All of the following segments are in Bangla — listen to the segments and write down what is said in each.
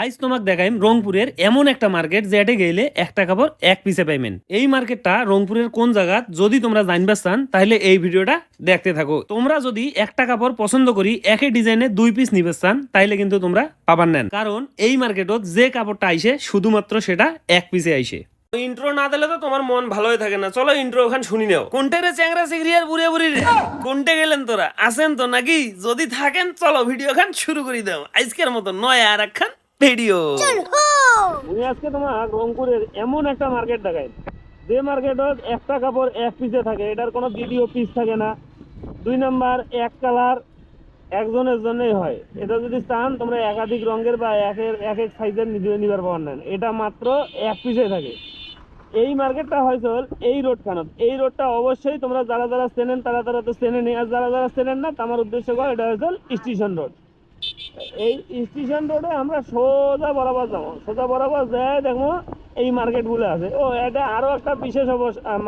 আইজ তোমাক দেখাইম রংপুরের এমন একটা মার্কেট যেটা গেলে একটা কাপড় এক পিসে পাইমেন এই মার্কেটটা রংপুরের কোন জায়গাত যদি তোমরা জানবা চান, তাহলে এই ভিডিওটা দেখতে থাকো। তোমরা যদি একটা কাপড় পছন্দ করি একই ডিজাইনে দুই পিস নিবে চান তাহলে কিন্তু তোমরা পাবার নেন। কারণ এই মার্কেটত যে কাপড়টা আইসে, শুধুমাত্র সেটা এক পিসে আইসে। ইন্ট্রো না দিলে তো তোমার মন ভালোই থাকে না। চলো ইন্ট্রো ওখান শুনি নাও। কোনটে রে চ্যাংরা চিংড়ি আর বুড়িয়া বুড়ি রে কোনটে গেলেন তোরা? আসেন তো নাকি? যদি থাকেন, চলো ভিডিও খান শুরু করে দাও। আজকের মতো নয় আর একখান ভিডিও। উনি আজকে তোমার রংপুরের এমন একটা মার্কেট দেখায় যে মার্কেটত একটা কাপড় এক পিসে থাকে এটার কোনো দ্বিতীয় পিস থাকে না। দুই নাম্বার এক কালার একজনের জন্যই হয়। এটা যদি চান তোমরা একাধিক রঙের বা একের এক এক সাইজের নিজে নিবার পাওয়ার নেন এটা মাত্র এক পিসে থাকে। এই মার্কেটটা হয়েছে এই রোড খানত। এই রোডটা অবশ্যই তোমরা যারা যারা চেনেন তারা তারা তো চেনেনি আর যারা যারা চেনেন না তো আমার উদ্দেশ্য কর এটা হয়েছে স্টেশন রোড এই স্টেশন রোডে আমরা সোজা বরাবর যাব। সোজা বরাবর যায় দেখব এই মার্কেটগুলো আছে। ও, এটা আরও একটা বিশেষ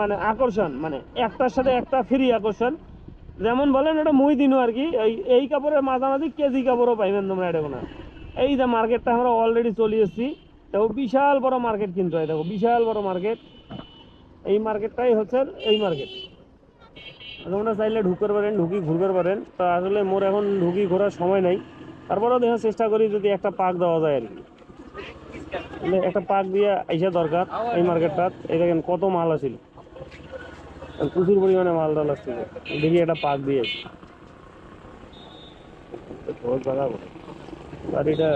মানে আকর্ষণ মানে একটার সাথে একটা ফ্রি আকর্ষণ। যেমন বলেন, এটা মুই দিনও আর কি। এই এই কাপড়ের মাঝামাঝি কেজি কাপড়ও পাইবেন তোমরা এটা কোনো। এই যে মার্কেটটা আমরা অলরেডি চলে এসেছি। দেখো, বিশাল বড় মার্কেট কিন্তু এই দেখো, বিশাল বড় মার্কেট এই মার্কেটটাই হচ্ছে এই মার্কেট তোমরা চাইলে ঢুকতে পারেন, ঢুকি ঘুরতে পারেন। তো আসলে মোর এখন ঢুকি ঘোরার সময় নাই। তারপরেও দেখার চেষ্টা করি যদি একটা পাক দেওয়া যায় আর কি। তাহলে একটা পাক দিয়ে আইসা দরকার এই মার্কেটটাত। এই দেখেন কত মাল আর প্রচুর পরিমাণে মাল ডাল আসছিল। দেখি একটা পাক দিয়ে। বাড়িটা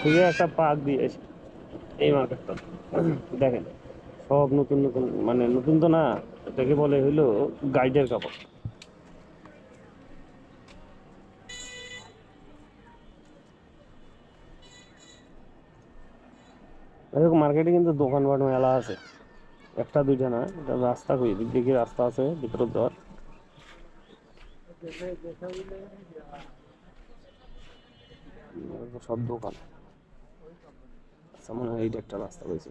ঠিক একটা পাক দিয়ে এই মার্কেটটা দেখেন, সব নতুন নতুন মানে নতুন তো না, এটাকে বলে হইল গাইডের কাপড়। দেখো মার্কেটে কিন্তু দোকান দোকানপাট মেলা আছে, একটা, দুইটা না, এটা রাস্তা কই? দিক দিয়ে রাস্তা আছে? ভিতরে দর সব দোকান। আচ্ছা মনে হয় এইটা একটা রাস্তা রয়েছে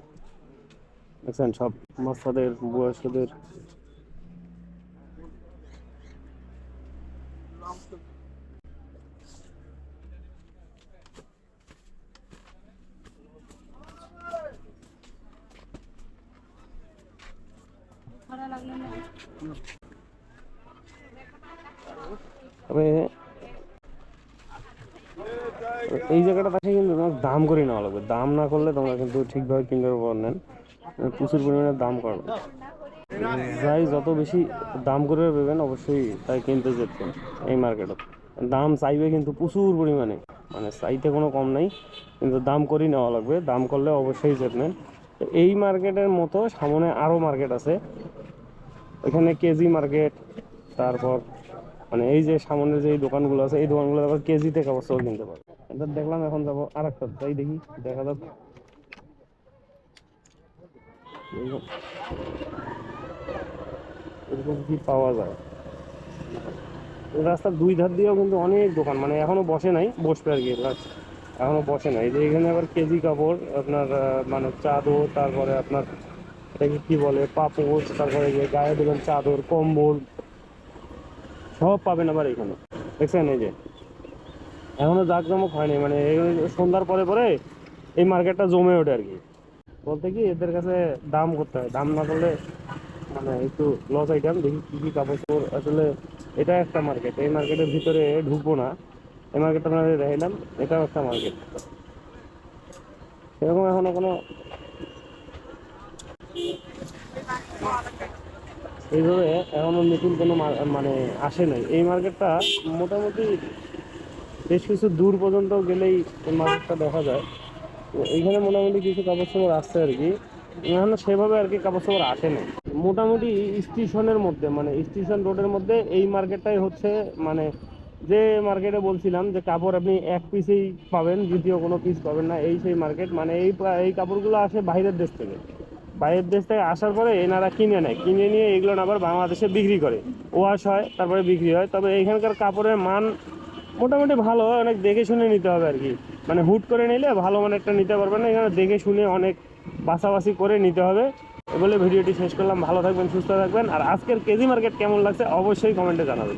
দেখছেন, সব মাস্টারদের, বয়স্কদের এই জায়গাটা থাকে কিন্তু তোমার দাম করে নেওয়া লাগবে। দাম না করলে তোমরা কিন্তু ঠিকভাবে কিনতে পারবে নেন প্রচুর পরিমাণে দাম করবে যাই যত বেশি দাম করে পাবেন অবশ্যই তাই কিনতে যেতেন এই মার্কেটে দাম চাইবে কিন্তু প্রচুর পরিমাণে। মানে চাইতে কোনো কম নাই, কিন্তু দাম করেই নেওয়া লাগবে। দাম করলে অবশ্যই যেতেন এই মার্কেটের মতো সামনে আরও মার্কেট আছে। এখানে কেজি মার্কেট তারপর মানে এই যে সামনে যে দোকানগুলো আছে, এই দোকানগুলো আবার কেজিতে কাপড় কিনতে পারবে। এটা দেখলাম এখন যাব আর একটা তাই দেখি, দেখা যাক। এরকম- কি পাওয়া যায়? রাস্তার দুই ধার দিয়েও কিন্তু অনেক দোকান মানে এখনও বসে নাই, বসবে আর কি। এখনও বসে নাই। যে এখানে আবার কেজি কাপড়, আপনার মানে চাদর, তারপরে আপনার এটাকে কি বলে, পাপোশ, তারপরে যে গায়ে দেবেন চাদর, কম্বল, সব পাবেন আবার এখানে। দেখছেন এই যে? এখনও জাঁকজমক হয়নি মানে সন্ধ্যার পরে পরে এই মার্কেটটা জমে ওঠে আর কি। বলতে কি, এদের কাছে দাম করতে হয়। দাম না করলে মানে একটু লস আইটেম দেখি কি কি কাপড় চোপড় আসলে এটা একটা মার্কেট এই মার্কেটের ভিতরে ঢুকবো না। এই মার্কেটটা আপনাদের দেখাইলাম, এটাও একটা মার্কেট সেরকম এখনও কোনো এইভাবে এখনও নতুন কোনো মানে আসে নাই। এই মার্কেটটা মোটামুটি বেশ কিছু দূর পর্যন্ত গেলেই মার্কেটটা দেখা যায়। তো এইখানে মোটামুটি কিছু কাপড় চোপড় আসছে আর কি। এখানে সেভাবে আর কি কাপড় চোপড় আসে না মোটামুটি স্টেশনের মধ্যে মানে স্টেশন রোডের মধ্যে এই মার্কেটটাই হচ্ছে মানে যে মার্কেটে বলছিলাম যে কাপড় আপনি এক পিসেই পাবেন, দ্বিতীয় কোনো পিস পাবেন না, এই সেই মার্কেট। মানে এই এই কাপড়গুলো আসে বাইরের দেশ থেকে। বাইরের দেশ থেকে আসার পরে এনারা কিনে নেয়। কিনে নিয়ে এগুলো আবার বাংলাদেশে বিক্রি করে। ওয়াশ হয়, তারপরে বিক্রি হয়। তবে এখানকার কাপড়ের মান মোটামুটি ভালো, অনেক দেখে শুনে নিতে হবে আর কি মানে হুট করে নিলে ভালো মানে একটা নিতে পারবেন না, এখানে দেখে শুনে অনেক বাছাবাছি করে নিতে হবে। বলে ভিডিওটি শেষ করলাম। ভালো থাকবেন, সুস্থ থাকবেন। আর আজকের কেজি মার্কেট কেমন লাগছে অবশ্যই কমেন্টে জানাবেন।